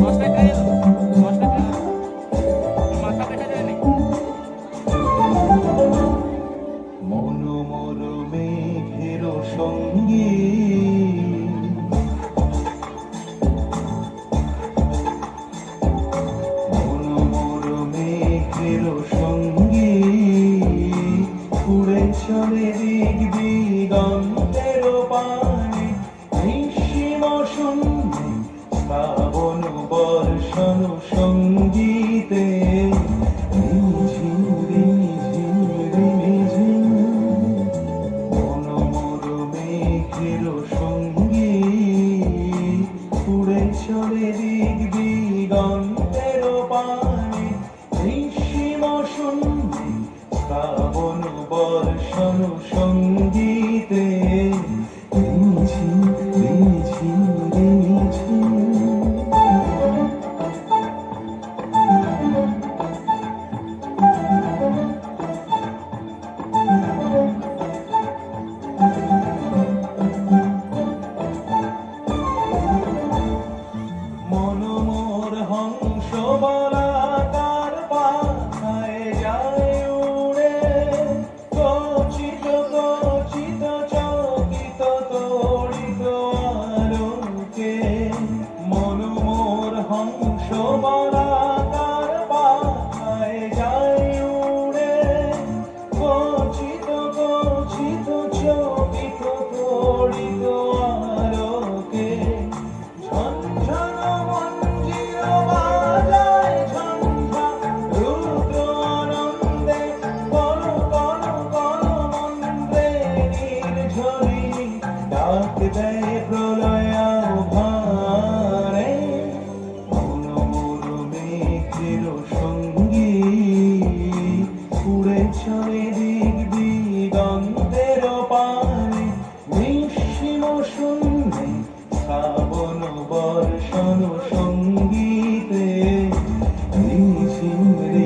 মাছটা খাই সঙ্গী। সঙ্গী। উড়ে চলে দিক দিগন্তের চলে দিক দিগন্তের পানে নিঃসীম শূন্যে ডাক দেয় প্রলয়া ভারে। মন মোর মেঘের সঙ্গী। উড়ে চলে বর্ষণ সঙ্গীতে। নিঝিম রে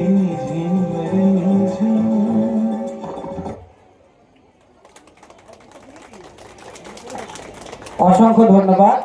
অসংখ্য ধন্যবাদ।